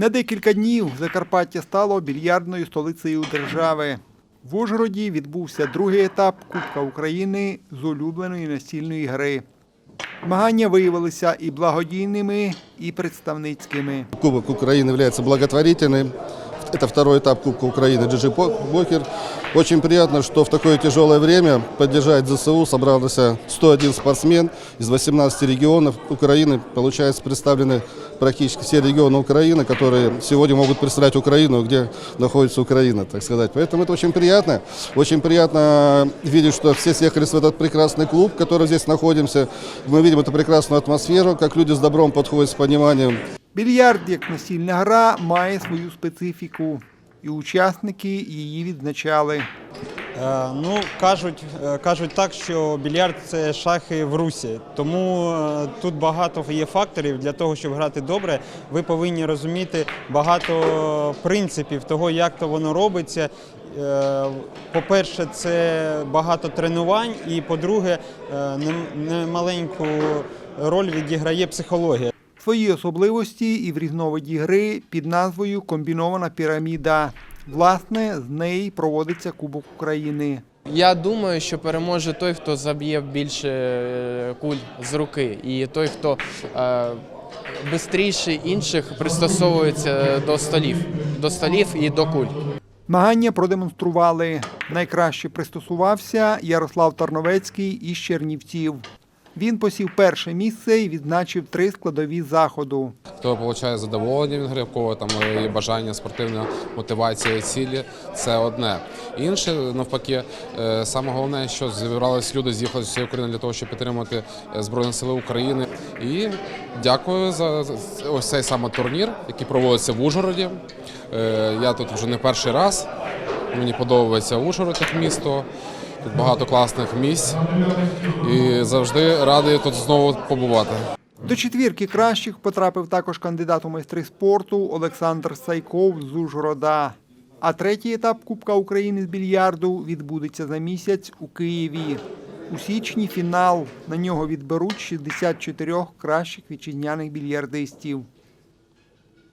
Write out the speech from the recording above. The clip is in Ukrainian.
На декілька днів Закарпаття стало більярдною столицею держави. В Ужгороді відбувся другий етап Кубка України з улюбленої настільної гри. Змагання виявилися і благодійними, і представницькими. Кубок Украины является благотворительным. Это второй этап Кубка Украины GG Покер. Очень приятно, что в такое тяжелое время поддержать ЗСУ собрался 101 спортсмен из 18 регионов Украины. Получается, представлены практически все регионы Украины, которые сегодня могут представлять Украину, где находится Украина, так сказать. Поэтому это очень приятно. Очень приятно видеть, что все съехались в этот прекрасный клуб, в котором здесь находимся. Мы видим эту прекрасную атмосферу, как люди с добром подходят с пониманием Більярд як настільна гра має свою специфіку, І учасники її відзначали. Е, Ну, кажуть, е, кажуть так, що більярд це шахи в русі. Тому е, тут багато є факторів для того, щоб грати добре. Ви повинні розуміти багато принципів того, як то воно робиться. По-перше, це багато тренувань, і по-друге, нем- немаленьку роль відіграє психологія. Свої особливості і в різновиді гри під назвою Комбінована піраміда. Власне, з неї проводиться Кубок України. Я думаю, що переможе той, хто заб'є більше е, куль з руки, і той, хто е, швидше інших пристосовується до столів, до столів і до куль. Змагання продемонстрували. Найкраще пристосувався Ярослав Тарновецький із Чернівців. Він посів перше місце і відзначив три складові заходу. Хто отримує задоволення від гри, там є бажання, спортивна мотивація, цілі це одне. Інше навпаки, е, саме головне, що зібрались люди, з'їхали з всієї України для того, щоб підтримати е, Збройні Сили України. І дякую за за ось цей саме турнір, який проводиться в Ужгороді. Е, Я тут вже не перший раз. Мені подобається Ужгород як місто. Тут багато класних місць і завжди радий тут знову побувати. До четвірки кращих потрапив також кандидат у майстри спорту Олександр Сайков з Ужгорода. А третій етап Кубка України з більярду відбудеться за місяць у Києві. У січні фінал. На нього відберуть 64 кращих вітчизняних більярдистів.